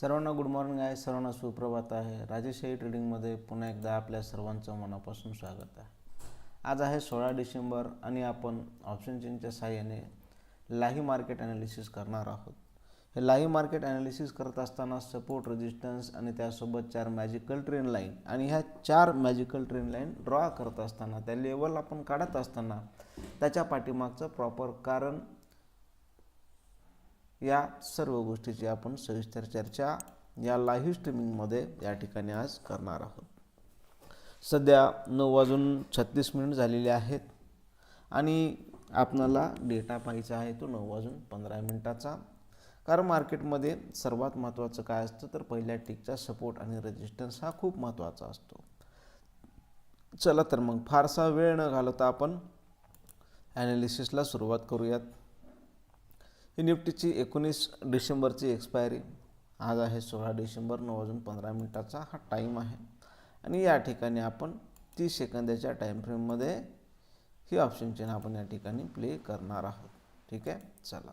सर्वांना good morning आहे सर्वांना सुप्रभात आहे. राजेशाही ट्रेडिंगमध्ये पुन्हा एकदा आपल्या सर्वांचं मनापासून स्वागत आहे. आज आहे सोळा डिसेंबर आणि आपण ऑप्शन चेनच्या साहाय्याने लाही मार्केट ॲनालिसिस करणार आहोत. हे लाही मार्केट ॲनालिसिस करत असताना सपोर्ट रेजिस्टन्स आणि त्यासोबत चार मॅजिकल ट्रेन लाईन आणि ह्या चार मॅजिकल ट्रेन लाईन ड्रॉ करत असताना त्या लेवल आपण काढत असताना त्याच्या पाठीमागचं प्रॉपर कारण या सर्व गोष्टीची आपण सविस्तर चर्चा या लाईव्ह स्ट्रीमिंगमध्ये या ठिकाणी आज करणार आहोत. सध्या नऊ वाजून छत्तीस मिनिट झालेले आहेत आणि आपणाला डेटा पाहायचा आहे तो नऊ वाजून पंधरा मिनिटाचा. कारण मार्केटमध्ये सर्वात महत्त्वाचं काय असतं तर पहिल्या टिकचा सपोर्ट आणि रेजिस्टन्स हा खूप महत्त्वाचा असतो. चला तर मग फारसा वेळ न घालवता आपण ॲनालिसिसला सुरुवात करूयात. ही निफ्टीची एकोणीस डिसेंबरची एक्सपायरी आज आहे सोळा डिसेंबर नऊ वाजून पंधरा मिनिटाचा हा टाईम आहे. आणि या ठिकाणी आपण तीस सेकंदाच्या टाईम फ्रेममध्ये ही ऑप्शन चेन आपण या ठिकाणी प्ले करणार आहोत. ठीक आहे? चला.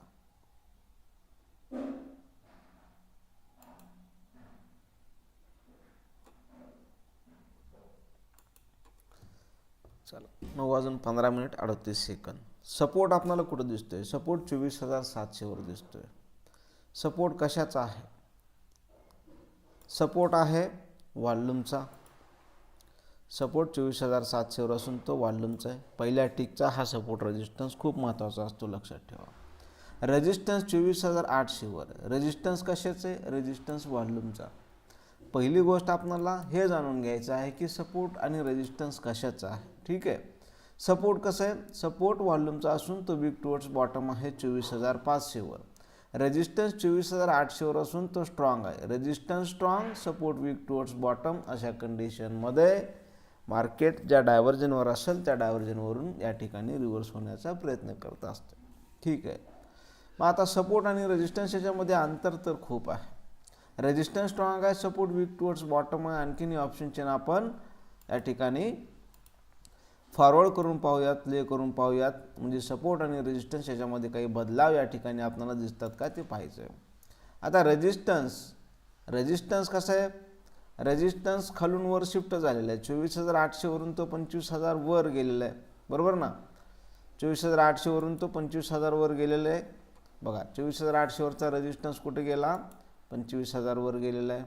चला. नऊ वाजून पंधरा मिनिट अडतीस सेकंद. सपोर्ट आपल्याला कुठं दिसतो आहे सपोर्ट चोवीस हजार सातशेवर दिसतो आहे सपोर्ट कशाचा आहे? सपोर्ट आहे वॉल्यूमचा सपोर्ट चोवीस हजार सातशेवर असून तो वॉल्यूमचा आहे. पहिल्या टिकचा हा सपोर्ट रेजिस्टन्स खूप महत्त्वाचा असतो लक्षात ठेवा. रेजिस्टन्स चोवीस हजार आठशेवर. रेजिस्टन्स कशाचे? आहे रेजिस्टन्स वॉल्यूमचा पहिली गोष्ट आपल्याला हे जाणून घ्यायचं आहे की सपोर्ट आणि रेजिस्टन्स कशाचा आहे. ठीक आहे? सपोर्ट कसं आहे? सपोर्ट व्हॉल्यूमचा असून तो वीक टुवर्ड्स बॉटम आहे चोवीस हजार पाचशेवर. रेजिस्टन्स चोवीस हजार आठशेवर असून तो स्ट्रॉंग आहे. Resistance strong support weak towards bottom अशा कंडिशनमध्ये मार्केट ज्या डायव्हर्जनवर असेल त्या डायव्हर्जनवरून या ठिकाणी रिव्हर्स होण्याचा प्रयत्न करत असतो. ठीक आहे. मग आता सपोर्ट आणि रेजिस्टन्स याच्यामध्ये अंतर तर खूप आहे. रेजिस्टन्स स्ट्रॉंग आहे सपोर्ट वीक टुवर्ड्स बॉटम आहे. आणखीन ऑप्शन चेन आपण या ठिकाणी फॉरवर्ड करून पाहूयात प्ले करून पाहूयात. म्हणजे सपोर्ट आणि रेजिस्टन्स याच्यामध्ये काही बदलाव या ठिकाणी आपल्याला दिसतात का ते पाहायचं आहे. आता रेजिस्टन्स रेजिस्टन्स कसं आहे? रेजिस्टन्स खालून वर शिफ्ट झालेला आहे. चोवीस हजार आठशेवरून तो पंचवीस हजार वर गेलेला आहे. बरोबर ना? चोवीस हजार आठशेवरून तो पंचवीस हजार वर गेलेला आहे. बघा चोवीस हजार आठशेवरचा रेजिस्टन्स कुठे गेला? पंचवीस हजारवर गेलेला आहे.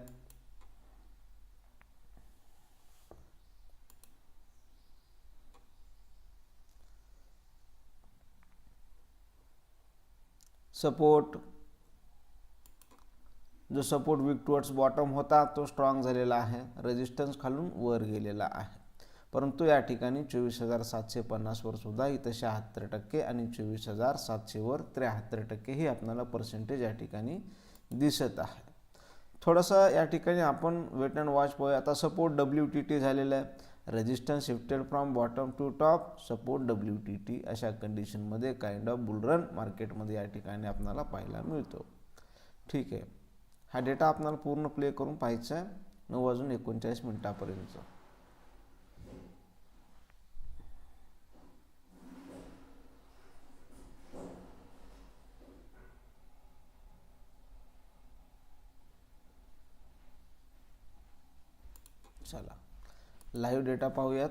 सपोर्ट जो सपोर्ट वीक टुवर्ड्स बॉटम होता तो स्ट्रॉंग झालेला आहे. रेजिस्टन्स खालून वर गेलेला आहे. परंतु या ठिकाणी चोवीस हजार सातशे पन्नासवर सुद्धा इथं शहात्तर टक्के आणि चोवीस हजार सातशेवर त्र्याहत्तर टक्के ही आपल्याला पर्सेंटेज या ठिकाणी दिसत आहे. थोडंसं या ठिकाणी आपण वेट अँड वॉच पाहूया. आता सपोर्ट डब्ल्यू टी टी झालेलं आहे. Resistance shifted from bottom to top support W T T अशा कंडिशनमध्ये काइंड ऑफ बुलरन मार्केटमध्ये या ठिकाणी आपल्याला पाहायला मिळतो. ठीक आहे. हा डेटा आपल्याला पूर्ण प्ले करून पाहायचा आहे. नऊ वाजून एकोणचाळीस मिनिटापर्यंत. चला. लाईव्ह डेटा पाहूयात.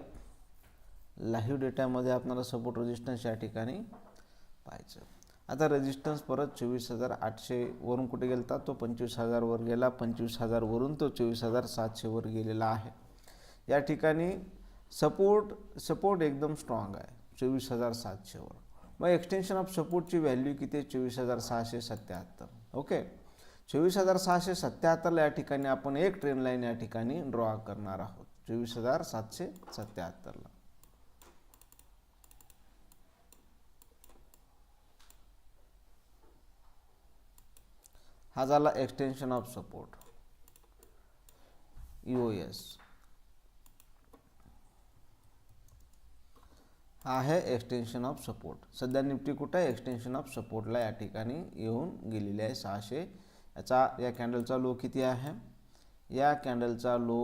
लाईव्ह डेटामध्ये आपणाला सपोर्ट रेजिस्टन्स या ठिकाणी पाहायचं. आता रेजिस्टन्स परत चोवीस हजार आठशेवरून कुठे गेला तो पंचवीस हजारवर गेला. पंचवीस हजारवरून तो चोवीस हजार सातशेवर गेलेला आहे. या ठिकाणी सपोर्ट सपोर्ट एकदम स्ट्रॉंग आहे. चोवीस हजार सातशेवर मग एक्सटेन्शन ऑफ सपोर्टची व्हॅल्यू किती आहे? चोवीस हजार सहाशे सत्याहत्तर. ओके? चोवीस हजार सहाशे सत्याहत्तरला या ठिकाणी आपण एक ट्रेन लाईन या ठिकाणी ड्रॉ करणार आहोत. चोवीस हजार सातशे सत्याहत्तरला. हा झाला extension of support U S हा आहे एक्सटेन्शन ऑफ सपोर्ट सध्या निफ्टी कुठं आहे? एक्सटेन्शन ऑफ सपोर्टला या ठिकाणी येऊन गेलेली आहे सहाशे. याचा या कॅन्डलचा लो किती आहे? या कॅन्डलचा लो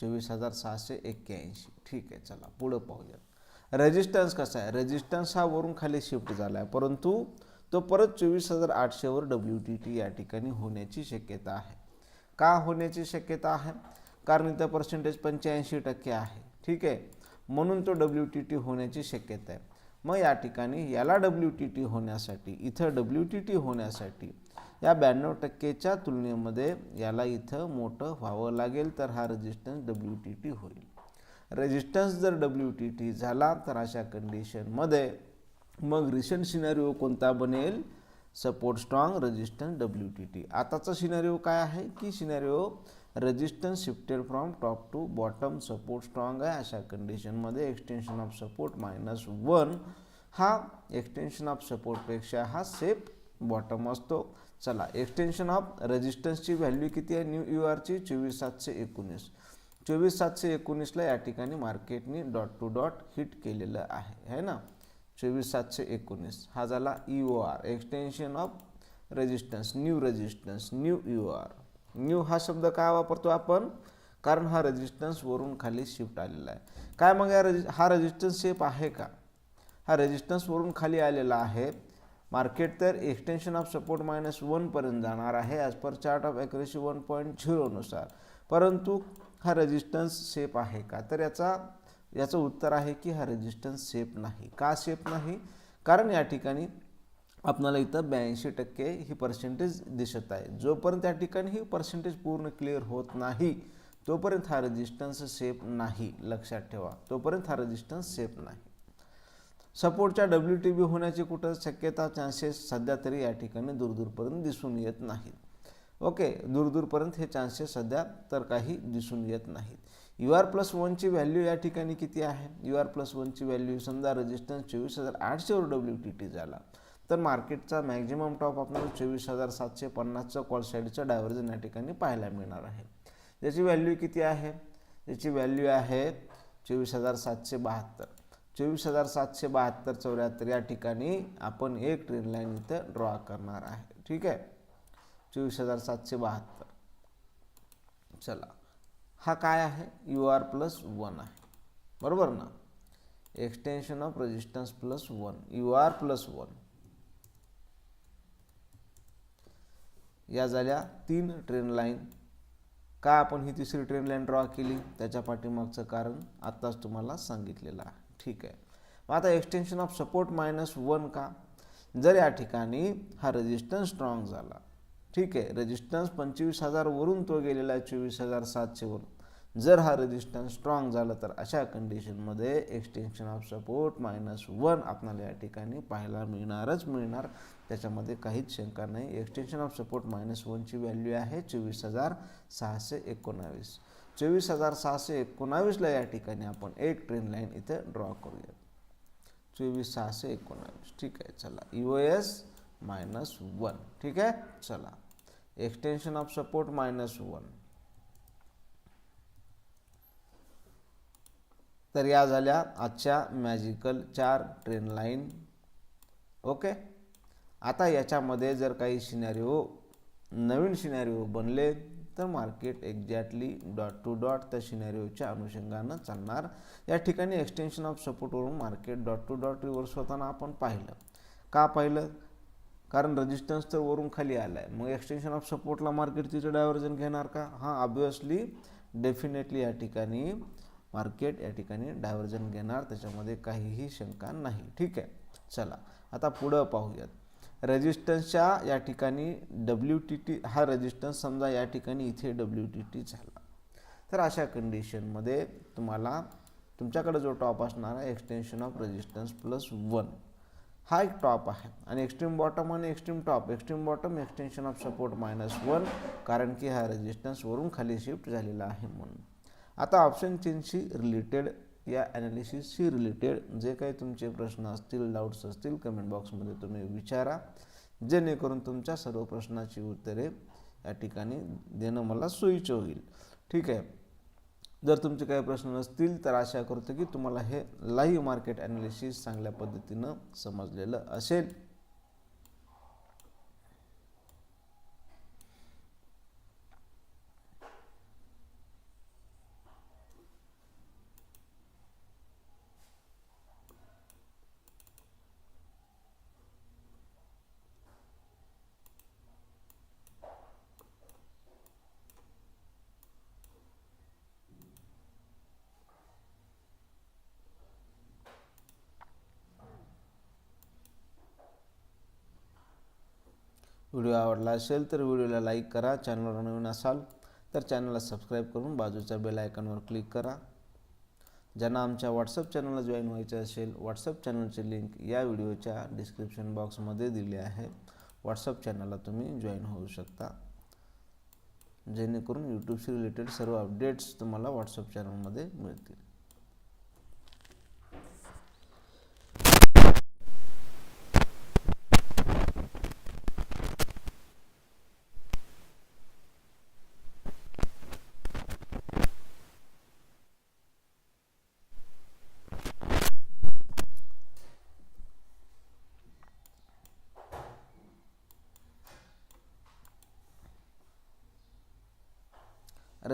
चोवीस हजार सहाशे एक्क्याऐंशी. ठीक आहे चला पुढं पाहूयात. रेजिस्टन्स कसा आहे? रेजिस्टन्स हा वरून खाली शिफ्ट झाला आहे परंतु तो परत चोवीस हजार आठशेवर डब्ल्यू टी टी या ठिकाणी होण्याची शक्यता आहे. का होण्याची शक्यता आहे? कारण इथं पर्सेंटेज पंच्याऐंशी टक्के आहे. ठीक आहे? म्हणून तो डब्ल्यू टी टी होण्याची शक्यता आहे. मग या ठिकाणी याला डब्ल्यू टी टी होण्यासाठी इथं डब्ल्यू टी टी होण्यासाठी या ब्याण्णव टक्केच्या तुलनेमध्ये याला इथं मोठं व्हावं लागेल तर हा रेजिस्टन्स डब्ल्यू टी टी होईल. रेजिस्टन्स जर डब्ल्यू टी टी झाला तर अशा कंडिशनमध्ये मग रिसेंट सिनारिओ कोणता बनेल? Support strong resistance W T T आताचा सिनारिओ काय आहे? की scenario resistance shifted from top to bottom support strong आहे. अशा कंडिशनमध्ये extension of support minus one हा एक्सटेन्शन ऑफ सपोर्टपेक्षा हा सेफ बॉटम असतो. चला एक्सटेन्शन ऑफ रेजिस्टन्सची व्हॅल्यू किती आहे? न्यू यू आरची चोवीस सातशे एकोणीस. चोवीस सातशे एकोणीसला या ठिकाणी मार्केटने डॉट टू डॉट हिट केलेलं आहे. है ना? चोवीस सातशे एकोणीस. हा झाला U R extension of resistance new resistance new U R new हा शब्द का वापरतो आपण? कारण हा रेजिस्टन्स वरून खाली शिफ्ट आलेला आहे. काय मग या रेजि हा रेजिस्टन्स शेप आहे का? हा रेजिस्टन्स वरून खाली आलेला आहे. मार्केट तर एक्सटेन्शन ऑफ सपोर्ट मायनस वनपर्यंत जाणार आहे as per chart of accuracy one point झिरोनुसार परंतु हा रेजिस्टन्स सेफ आहे का? तर याचा याचं उत्तर आहे की हा रेजिस्टन्स सेफ नाही. का सेफ नाही? कारण या ठिकाणी आपणाला इथं ब्याऐंशी टक्के ही पर्सेंटेज दिसत आहे. जोपर्यंत त्या ठिकाणी ही पर्सेंटेज पूर्ण क्लिअर होत नाही तोपर्यंत हा रेजिस्टन्स सेफ नाही. लक्षात ठेवा. तोपर्यंत हा रेजिस्टन्स सेफ नाही. सपोर्टच्या डब्ल्यू टी बी होण्याची कुठं शक्यता चान्सेस सध्या तरी या ठिकाणी दूरदूरपर्यंत दिसून येत नाहीत. ओके दूरदूरपर्यंत हे चान्सेस सध्या तर काही दिसून येत नाहीत. यू आर प्लस वनची व्हॅल्यू या ठिकाणी किती आहे? यू आर प्लस वनची व्हॅल्यू समजा रेजिस्टन्स चोवीस हजार आठशेवर डब्ल्यू टी टी झाला. तर मार्केटचा मॅक्झिमम टॉप आपल्याला चोवीस हजार सातशे पन्नासचं कॉल साईडचं डायव्हर्जन या ठिकाणी पाहायला मिळणार आहे. त्याची व्हॅल्यू किती आहे? त्याची व्हॅल्यू आहे चोवीस हजार सातशे बहात्तर. चोवीस हजार सातशे बहात्तर चौऱ्याहत्तर या ठिकाणी आपण एक ट्रेन लाईन इथं ड्रॉ करणार आहे. ठीक आहे? चोवीस हजार सातशे बहात्तर. चला. हा काय आहे? यू आर प्लस वन आहे. बरोबर ना? Extension of resistance plus one U R plus one या झाल्या तीन ट्रेन लाईन. का आपण ही तिसरी ट्रेन लाईन ड्रॉ केली? त्याच्या पाठीमागचं कारण आत्ताच तुम्हाला सांगितलेलं आहे. ठीक आहे. मग आता extension of support minus one का? जर या ठिकाणी हा रेजिस्टन्स स्ट्रॉंग झाला ठीक आहे. रेजिस्टन्स पंचवीस हजारवरून तो गेलेला आहे चोवीस हजार सातशेवरून जर हा रेजिस्टन्स स्ट्रॉंग झाला तर अशा कंडिशनमध्ये extension of support minus one आपल्याला या ठिकाणी पाहायला मिळणारच मिळणार. त्याच्यामध्ये काहीच शंका नाही. एक्सटेन्शन ऑफ सपोर्ट मायनस वनची व्हॅल्यू आहे चोवीस हजार सहाशे एकोणावीस. चोवीस हजार सहाशे एकोणावीसला या ठिकाणी आपण एक ट्रेन लाईन इथे ड्रॉ करूया चोवीस सहाशे एकोणावीस. ठीक आहे चला. यू एस मायनस वन ठीक आहे? चला. Extension of support minus one तर या झाल्या आजच्या मॅजिकल चार ट्रेन लाईन ओके आता याच्यामध्ये जर काही सिनॅरिओ नवीन सिनॅरिओ बनले तर market exactly dot two dot त्या सिनॅरिओच्या अनुषंगानं चालणार. या ठिकाणी extension of सपोर्टवरून market dot two dot reverse होताना आपण पाहिलं. का पाहिलं? कारण रेजिस्टन्स तर वरून खाली आला आहे मग एक्सटेन्शन ऑफ सपोर्टला मार्केट तिचं डायव्हर्जन घेणार का? हां ऑब्वियसली डेफिनेटली या ठिकाणी मार्केट या ठिकाणी डायव्हर्जन घेणार. त्याच्यामध्ये काहीही शंका नाही. ठीक आहे? चला आता पुढं पाहूयात. रेजिस्टन्सच्या या ठिकाणी डब्ल्यू टी टी हा रेजिस्टन्स समजा या ठिकाणी इथे डब्ल्यू टी टी झाला. तर अशा कंडिशनमध्ये तुम्हाला तुमच्याकडे जो टॉप असणार आहे extension of resistance plus one हा एक टॉप आहे. आणि एक्स्ट्रीम बॉटम आणि extreme top extreme bottom extension of support minus one कारण की हा रेजिस्टन्स वरून खाली शिफ्ट झालेला आहे म्हणून. आता ऑप्शन चेनशी रिलेटेड या ॲनालिसिसशी रिलेटेड जे काही तुमचे प्रश्न असतील डाऊट्स असतील कमेंट बॉक्समध्ये तुम्ही विचारा. जेणेकरून तुमच्या सर्व प्रश्नाची उत्तरे या ठिकाणी देणं मला सोयीचं होईल. ठीक आहे? जर तुमचे काही प्रश्न नसतील तर आशा करतो की तुम्हाला हे लाईव्ह मार्केट ॲनालिसिस चांगल्या पद्धतीनं समजलेलं असेल. व्हिडिओ आवडला असेल तर व्हिडिओला लाईक करा. चॅनलवर नवीन असाल तर चॅनलला सबस्क्राईब करून बाजूच्या बेल आयकॉनवर क्लिक करा. ज्यांना आमच्या व्हॉट्सअप चॅनलला जॉईन व्हायचे असेल व्हॉट्सअप चॅनलची लिंक या व्हिडिओच्या डिस्क्रिप्शन बॉक्समध्ये दिली आहे. व्हॉट्सअप चॅनलला तुम्ही जॉईन होऊ शकता. जेणेकरून यूट्यूबशी रिलेटेड सर्व अपडेट्स तुम्हाला व्हॉट्सअप चॅनलमध्ये मिळतील.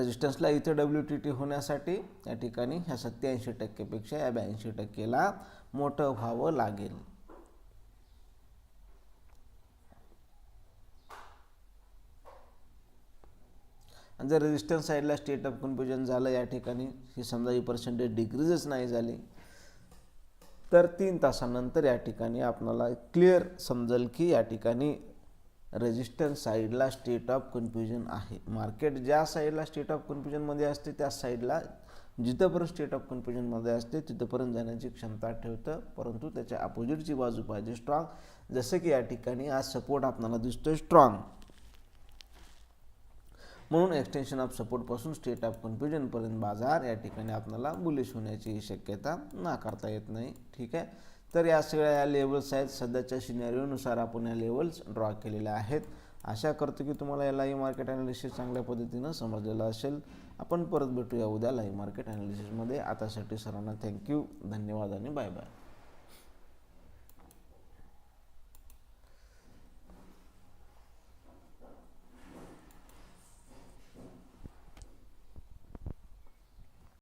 रेजिस्टन्सला इथे डब्ल्यू टी टी होण्यासाठी या ठिकाणी ह्या सत्याऐंशी टक्केपेक्षा या ब्याऐंशी टक्केला मोठं व्हावं लागेल. आणि जर रेजिस्टन्स साईडला स्टेट ऑफ कन्फ्युजन झालं या ठिकाणी ही समजा ही पर्सेंटेज डिक्रीजच नाही झाली तर तीन तासानंतर या ठिकाणी आपणाला क्लिअर समजेल की या ठिकाणी रेजिस्टन्स साईडला स्टेट ऑफ कन्फ्युजन आहे. मार्केट ज्या साईडला स्टेट ऑफ कन्फ्युजनमध्ये असते त्या साईडला जिथंपर्यंत स्टेट ऑफ कन्फ्युजनमध्ये असते तिथंपर्यंत जाण्याची क्षमता ठेवतं. परंतु त्याच्या अपोजिटची बाजू पाहिजे स्ट्रॉंग जसं की या ठिकाणी आज सपोर्ट आपल्याला दिसतोय स्ट्रॉंग म्हणून एक्सटेन्शन ऑफ सपोर्टपासून स्टेट ऑफ कन्फ्युजनपर्यंत बाजार या ठिकाणी आपल्याला बुलिश होण्याची शक्यता नाकारता येत नाही. ठीक आहे? तर या सगळ्या या लेवल्स आहेत. सध्याच्या सिनेरिओनुसार आपण या लेवल्स ड्रॉ केलेल्या आहेत. आशा करतो की तुम्हाला या लाईव्ह मार्केट ॲनालिसिस चांगल्या पद्धतीनं समजलेलं असेल. आपण परत भेटूया उद्या लाईव्ह मार्केट ॲनालिसिसमध्ये आतासाठी सर्वांना थँक्यू धन्यवाद आणि बाय बाय